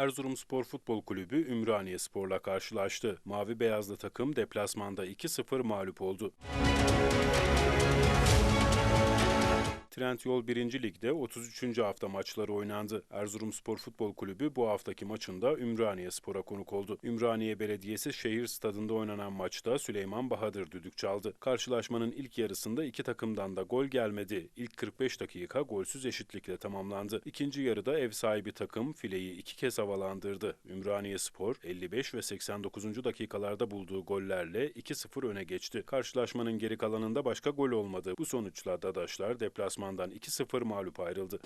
Erzurumspor Futbol Kulübü Ümraniye Spor'la karşılaştı. Mavi beyazlı takım deplasmanda 2-0 mağlup oldu. Trendyol 1. Lig'de 33. hafta maçları oynandı. Erzurumspor Futbol Kulübü bu haftaki maçında Ümraniye Spor'a konuk oldu. Ümraniye Belediyesi şehir stadında oynanan maçta Süleyman Bahadır düdük çaldı. Karşılaşmanın ilk yarısında iki takımdan da gol gelmedi. İlk 45 dakika golsüz eşitlikle tamamlandı. İkinci yarıda ev sahibi takım fileyi iki kez havalandırdı. Ümraniye Spor 55 ve 89. dakikalarda bulduğu gollerle 2-0 öne geçti. Karşılaşmanın geri kalanında başka gol olmadı. Bu sonuçla Dadaşlar deplasmandan 2-0 mağlup ayrıldı.